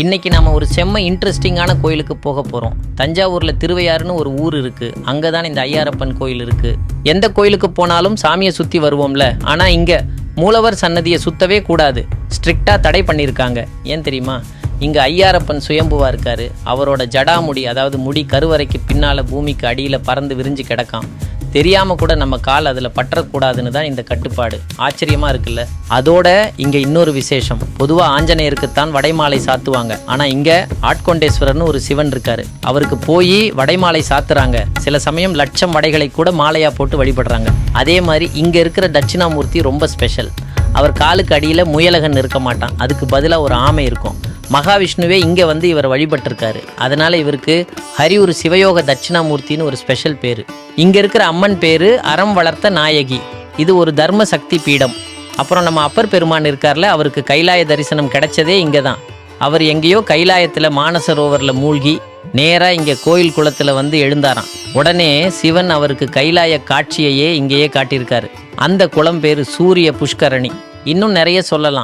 இன்றைக்கி நம்ம ஒரு செம்ம இன்ட்ரெஸ்டிங்கான கோயிலுக்கு போக போகிறோம் தஞ்சாவூரில் திருவையாறுன்னு ஒரு ஊர் இருக்குது அங்கே தான் இந்த ஐயாரப்பன் கோயில் இருக்குது எந்த கோயிலுக்கு போனாலும் சாமியை சுற்றி வருவோம்ல. ஆனால் இங்கே மூலவர் சன்னதியை சுத்தவே கூடாது. ஸ்ட்ரிக்டாக தடை பண்ணியிருக்காங்க ஏன் தெரியுமா? இங்கே ஐயாரப்பன் சுயம்புவா இருக்காரு. அவரோட ஜடாமுடி அதாவது முடி கருவறைக்கு பின்னால் பூமிக்கு அடியில் பறந்து விரிஞ்சு கிடக்கான் தெரியாமல் கூட நம்ம கால் அதில் பற்றக்கூடாதுன்னு தான் இந்த கட்டுப்பாடு. ஆச்சரியமாக இருக்குல்ல? அதோட இங்கே இன்னொரு விசேஷம். பொதுவாக ஆஞ்சநேயருக்குத்தான் வடைமாலை சாத்துவாங்க. ஆனால் இங்கே ஆட்கொண்டேஸ்வரர்னு ஒரு சிவன் இருக்காரு. அவருக்கு போய் வடைமாலை சாத்துறாங்க. சில சமயம் லட்சம் வடைகளை கூட மாலையாக போட்டு வழிபடுறாங்க. அதே மாதிரி இங்கே இருக்கிற தட்சிணாமூர்த்தி ரொம்ப ஸ்பெஷல். அவர் காலுக்கு அடியில் முயலகன் இருக்க மாட்டான். அதுக்கு பதிலாக ஒரு ஆமை இருக்கும். மகாவிஷ்ணுவே இங்கே வந்து இவர் வழிபட்டிருக்காரு. அதனால் இவருக்கு ஹரியூர் சிவயோக தட்சிணாமூர்த்தின்னு ஒரு ஸ்பெஷல் பேர். இங்கே இருக்கிற அம்மன் பேர் அறம் வளர்த்த நாயகி. இது ஒரு தர்ம சக்தி பீடம். அப்புறம் நம்ம அப்பர் பெருமான் இருக்கார்ல அவருக்கு கைலாய தரிசனம் கிடைச்சதே இங்கே தான் அவர் எங்கேயோ கைலாயத்தில் மானசரோவரில் மூழ்கி நேராக இங்கே கோயில் குளத்தில் வந்து எழுந்தாராம். உடனே சிவன் அவருக்கு கைலாய காட்சியையே இங்கேயே காட்டியிருக்காரு. அந்த குளம் பேர் சூரிய புஷ்கரணி. இன்னும் நிறைய சொல்லலாம்.